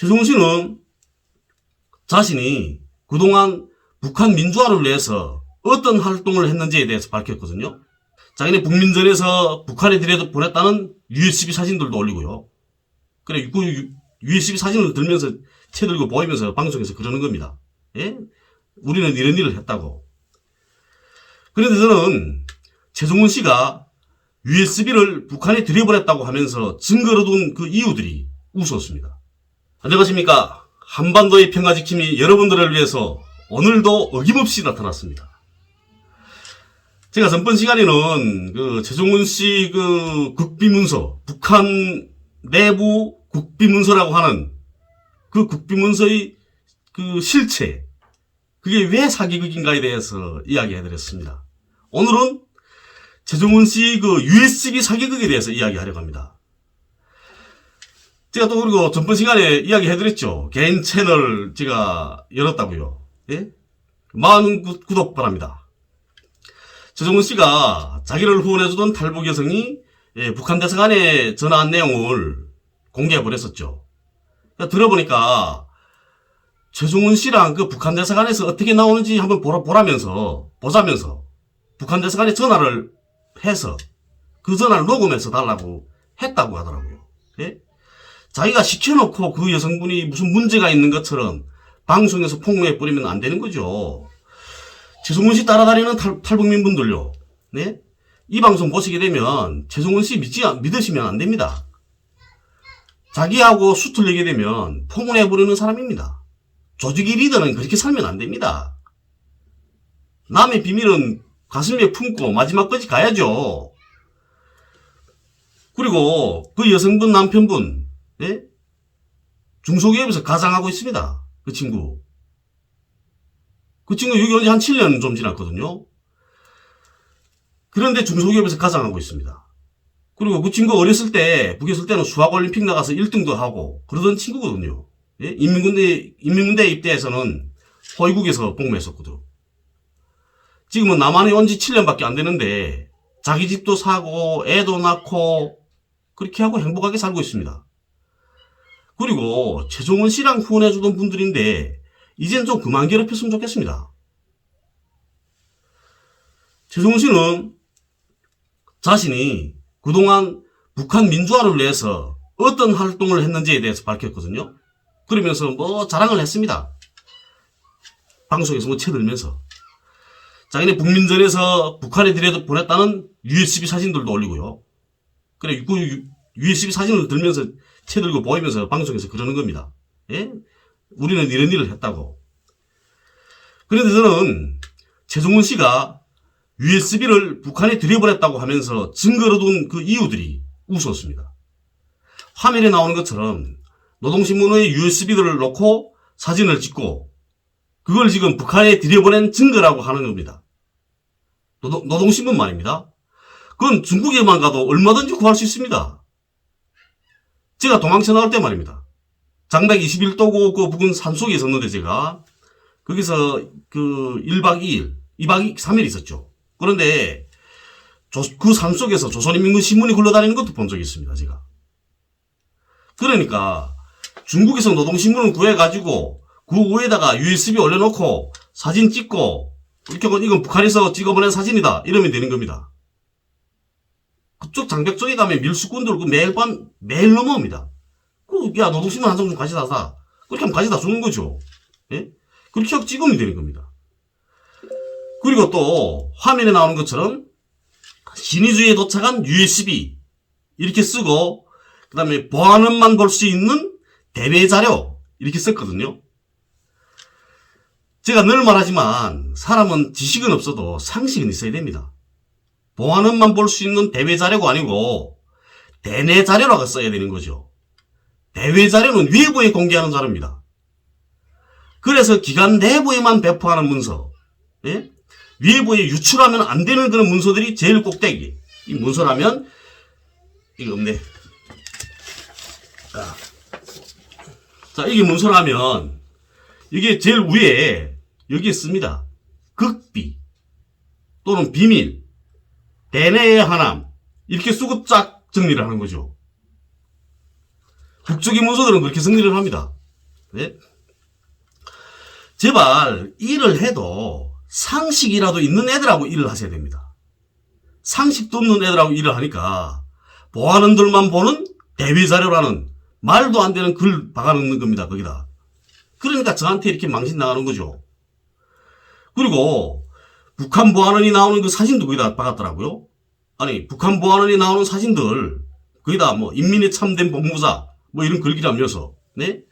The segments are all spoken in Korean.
최종훈 씨는 자신이 그동안 북한 민주화를 위해서 어떤 활동을 했는지에 대해서 밝혔거든요. 자기네 북민전에서 북한에 들여 보냈다는 USB 사진들도 올리고요. 그래, 그 USB 사진을 들면서, 채 들고 보이면서 방송에서 그러는 겁니다. 예? 우리는 이런 일을 했다고. 그런데 저는 최종훈 씨가 USB를 북한에 들여보냈다고 하면서 증거로 둔 그 이유들이 웃었습니다. 안녕하십니까. 한반도의 평화 지킴이 여러분들을 위해서 오늘도 어김없이 나타났습니다. 제가 전번 시간에는 그 최종훈 씨 그 국비문서, 북한 내부 국비문서라고 하는 그 국비문서의 그 실체, 그게 왜 사기극인가에 대해서 이야기해드렸습니다. 오늘은 최종훈 씨 그 USB 사기극에 대해서 이야기하려고 합니다. 제가 또 그리고 전번 시간에 이야기 해드렸죠. 개인 채널 제가 열었다고요. 예? 많은 구, 구독 바랍니다. 최종훈 씨가 자기를 후원해주던 탈북 여성이 예, 북한 대사관에 전화한 내용을 공개해버렸었죠. 그러니까 들어보니까 최종훈 씨랑 그 북한 대사관에서 어떻게 나오는지 한번 보라, 보라면서, 보자면서 북한 대사관에 전화를 해서 그 전화를 녹음해서 달라고 했다고 하더라고요. 예? 자기가 시켜놓고 그 여성분이 무슨 문제가 있는 것처럼 방송에서 폭로해 버리면 안 되는 거죠. 최종훈 씨 따라다니는 탈, 탈북민 분들요. 네? 이 방송 보시게 되면 최종훈 씨 믿지, 믿으시면 안 됩니다. 자기하고 수틀 내게 되면 폭로해 버리는 사람입니다. 조직의 리더는 그렇게 살면 안 됩니다. 남의 비밀은 가슴에 품고 마지막까지 가야죠. 그리고 그 여성분 남편분 예? 중소기업에서 가장하고 있습니다. 그 친구. 그 친구 여기 온지 한 7년 좀 지났거든요. 그런데 중소기업에서 가장하고 있습니다. 그리고 그 친구 어렸을 때, 북에 있을 때는 수학올림픽 나가서 1등도 하고 그러던 친구거든요. 예? 인민군대, 인민군대 입대에서는 호위국에서 복무했었거든. 지금은 남한에 온 지 7년밖에 안 되는데 자기 집도 사고 애도 낳고 그렇게 하고 행복하게 살고 있습니다. 그리고 최종원 씨랑 후원해주던 분들인데 이젠 좀 그만 괴롭혔으면 좋겠습니다. 최종원 씨는 자신이 그동안 북한 민주화를 위해서 어떤 활동을 했는지에 대해서 밝혔거든요. 그러면서 뭐 자랑을 했습니다. 방송에서 뭐 채들면서. 자기네 북민전에서 북한에 들여 보냈다는 USB 사진들도 올리고요. 그래, 그 USB 사진을 들면서 채 들고 보이면서 방송에서 그러는 겁니다. 예? 우리는 이런 일을 했다고. 그런데 저는 최종훈 씨가 USB를 북한에 들여보냈다고 하면서 증거로 둔 그 이유들이 웃었습니다. 화면에 나오는 것처럼 노동신문의 USB들을 놓고 사진을 찍고 그걸 지금 북한에 들여보낸 증거라고 하는 겁니다. 노동, 노동신문 말입니다. 그건 중국에만 가도 얼마든지 구할 수 있습니다. 제가 도망쳐 나올 때 말입니다. 장백 21도고 그 부근 산 속에 있었는데 제가 거기서 그 1박 2일, 2박 3일 있었죠. 그런데 조, 그 산 속에서 조선인민군 신문이 굴러다니는 것도 본 적이 있습니다. 제가. 그러니까 중국에서 노동신문을 구해가지고 그 위에다가 USB 올려놓고 사진 찍고 이렇게 이건 북한에서 찍어보낸 사진이다 이러면 되는 겁니다. 그쪽 장벽 쪽에 가면 밀수꾼들 그 매일 밤 매일 넘어옵니다. 그, 야 노동신문 한 장 좀 가져다 사. 그렇게 하면 가져다 주는 거죠. 예? 그렇게 하고 찍으면 되는 겁니다. 그리고 또 화면에 나오는 것처럼 신의주에 도착한 USB 이렇게 쓰고 그 다음에 보안원만 볼 수 있는 대외 자료 이렇게 썼거든요. 제가 늘 말하지만 사람은 지식은 없어도 상식은 있어야 됩니다. 보안원만 볼 수 있는 대외 자료가 아니고 대내 자료라고 써야 되는 거죠. 대외 자료는 외부에 공개하는 자료입니다. 그래서 기관 내부에만 배포하는 문서, 예? 외부에 유출하면 안 되는 그런 문서들이 제일 꼭대기. 이 문서라면 이거 없네. 자, 자 이게 문서라면 이게 제일 위에 여기 있습니다. 극비 또는 비밀, 대내의 하남 이렇게 쓰고 쫙 정리를 하는 거죠. 국적인 문서들은 그렇게 정리를 합니다. 네? 제발 일을 해도 상식이라도 있는 애들하고 일을 하셔야 됩니다. 상식도 없는 애들하고 일을 하니까 보안원들만 보는 대외자료라는 말도 안 되는 글 박아놓는 겁니다. 거기다. 그러니까 저한테 이렇게 망신 나가는 거죠. 그리고 북한 보안원이 나오는 그 사진도 거기다 박았더라고요. 아니 북한 보안원이 나오는 사진들 거기다 뭐 인민의 참된 법무사 뭐 이런 글귀라면서 네?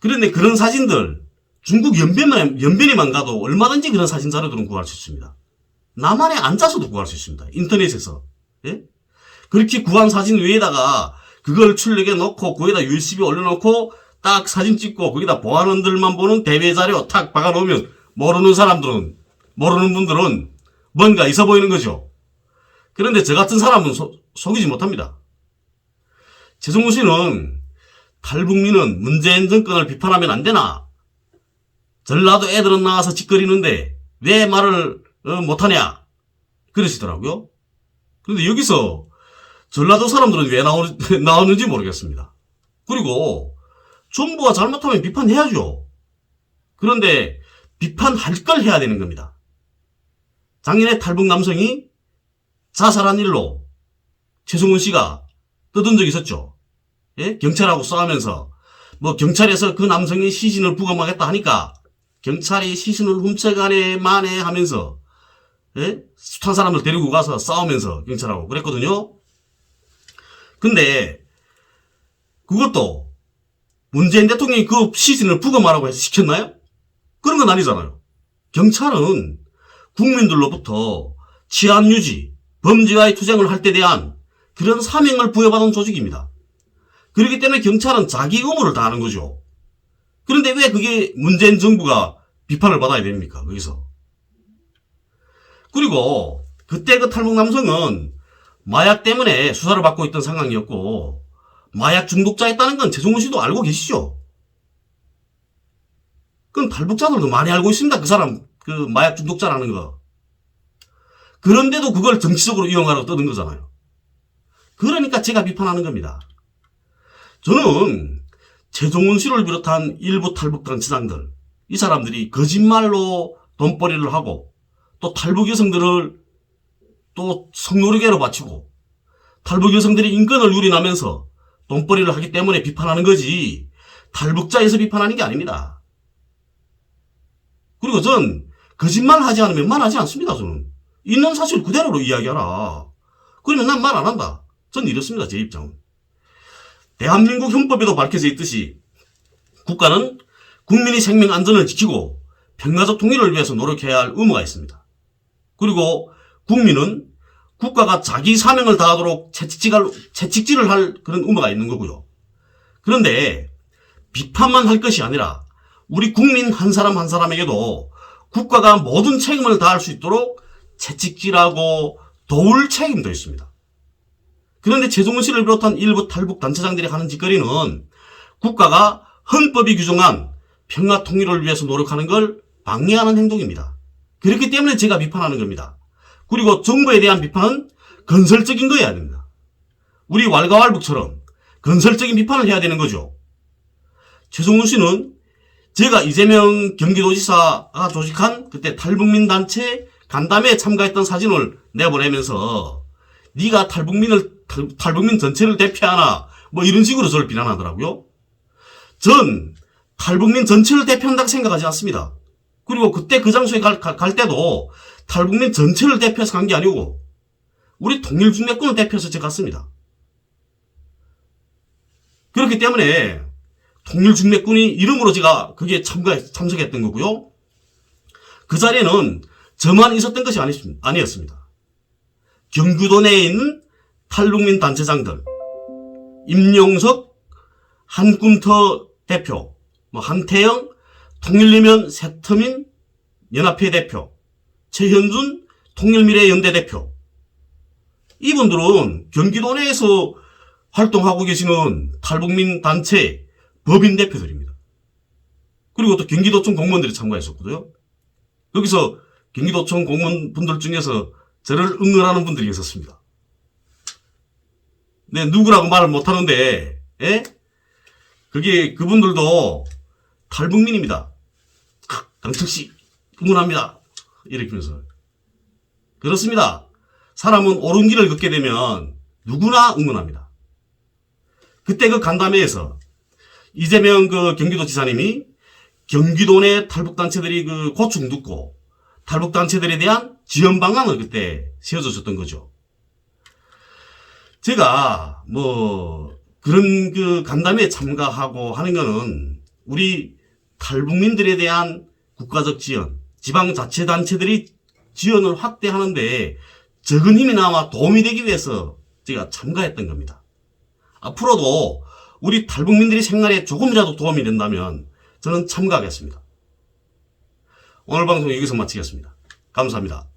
그런데 그런 사진들 중국 연변만, 연변에만 가도 얼마든지 그런 사진 자료들은 구할 수 있습니다. 남한에 앉아서도 구할 수 있습니다. 인터넷에서. 예? 그렇게 구한 사진 위에다가 그걸 출력해 놓고 거기다 USB 올려놓고 딱 사진 찍고 거기다 보안원들만 보는 대외 자료 탁 박아 놓으면 모르는 사람들은 모르는 분들은 뭔가 있어 보이는 거죠. 그런데 저 같은 사람은 소- 속이지 못합니다. 최성우 씨는 탈북민은 문재인 정권을 비판하면 안 되나? 전라도 애들은 나와서 짓거리는데 왜 말을 어, 못하냐? 그러시더라고요. 그런데 여기서 전라도 사람들은 왜 나오, 나오는지 모르겠습니다. 그리고 정부가 잘못하면 비판해야죠. 그런데 비판할 걸 해야 되는 겁니다. 작년에 탈북 남성이 자살한 일로 최승훈 씨가 떠든 적이 있었죠. 예? 경찰하고 싸우면서 뭐 경찰에서 그 남성의 시신을 부검하겠다 하니까 경찰이 시신을 훔쳐가네 마네 하면서 예? 숱한 사람들 데리고 가서 싸우면서 경찰하고 그랬거든요. 근데 그것도 문재인 대통령이 그 시신을 부검하라고 해서 시켰나요? 그런 건 아니잖아요. 경찰은 국민들로부터 치안 유지, 범죄와의 투쟁을 할 때 대한 그런 사명을 부여받은 조직입니다. 그렇기 때문에 경찰은 자기 의무를 다하는 거죠. 그런데 왜 그게 문재인 정부가 비판을 받아야 됩니까? 거기서. 그리고 그때 그 탈북 남성은 마약 때문에 수사를 받고 있던 상황이었고 마약 중독자였다는 건 최종훈 씨도 알고 계시죠? 그건 탈북자들도 많이 알고 있습니다. 그 사람 그 마약 중독자라는 거. 그런데도 그걸 정치적으로 이용하라고 떠든 거잖아요. 그러니까 제가 비판하는 겁니다. 저는 최종훈 씨를 비롯한 일부 탈북 단체장들, 이 사람들이 거짓말로 돈벌이를 하고 또 탈북 여성들을 또 성노리개로 바치고 탈북 여성들이 인권을 유린하면서 돈벌이를 하기 때문에 비판하는 거지 탈북자에서 비판하는 게 아닙니다. 그리고 전 거짓말 하지 않으면 말하지 않습니다. 저는 있는 사실 그대로로 이야기하라. 그러면 난 말 안 한다. 전 이렇습니다. 제 입장은. 대한민국 헌법에도 밝혀져 있듯이 국가는 국민의 생명 안전을 지키고 평화적 통일을 위해서 노력해야 할 의무가 있습니다. 그리고 국민은 국가가 자기 사명을 다하도록 채찍질을, 채찍질을 할 그런 의무가 있는 거고요. 그런데 비판만 할 것이 아니라 우리 국민 한 사람 한 사람에게도 국가가 모든 책임을 다할 수 있도록 채찍질하고 도울 책임도 있습니다. 그런데 최종훈 씨를 비롯한 일부 탈북 단체장들이 하는 짓거리는 국가가 헌법이 규정한 평화 통일을 위해서 노력하는 걸 방해하는 행동입니다. 그렇기 때문에 제가 비판하는 겁니다. 그리고 정부에 대한 비판은 건설적인 거여야 됩니다. 우리 왈가왈북처럼 건설적인 비판을 해야 되는 거죠. 최종훈 씨는 제가 이재명 경기도지사가 조직한 그때 탈북민 단체 간담회에 참가했던 사진을 내보내면서 네가 탈북민을 탈- 탈북민 전체를 대표하나 뭐 이런 식으로 저를 비난하더라고요. 전 탈북민 전체를 대표한다고 생각하지 않습니다. 그리고 그때 그 장소에 갈, 갈- 갈 때도 탈북민 전체를 대표해서 간 게 아니고 우리 통일중매권을 대표해서 제가 갔습니다. 그렇기 때문에 통일중매권이 이름으로 제가 그게 참가, 참석했던 거고요. 그 자리에는 저만 있었던 것이 아니, 아니 었습니다. 경기도 내에 있는 탈북민 단체장들, 임용석, 한꿈터 대표, 뭐 한태영, 통일리면 새터민 연합회 대표, 최현준 통일미래연대 대표. 이분들은 경기도 내에서 활동하고 계시는 탈북민 단체 법인 대표들입니다. 그리고 또 경기도청 공무원들이 참가했었거든요. 여기서 경기도청 공무원분들 중에서 저를 응원하는 분들이 있었습니다. 네, 누구라고 말을 못하는데, 예? 그게 그분들도 탈북민입니다. 강철 씨 응원합니다. 이렇게 하면서 그렇습니다. 사람은 옳은 길을 걷게 되면 누구나 응원합니다. 그때 그 간담회에서 이재명 그 경기도지사님이 경기도 내 탈북단체들이 그 고충 듣고 탈북단체들에 대한 지원 방안을 그때 세워주셨던 거죠. 제가 뭐 그런 그 간담회에 참가하고 하는 거는 우리 탈북민들에 대한 국가적 지원, 지방자치단체들이 지원을 확대하는데 적은 힘이나마 도움이 되기 위해서 제가 참가했던 겁니다. 앞으로도 우리 탈북민들이 생활에 조금이라도 도움이 된다면 저는 참가하겠습니다. 오늘 방송 여기서 마치겠습니다. 감사합니다.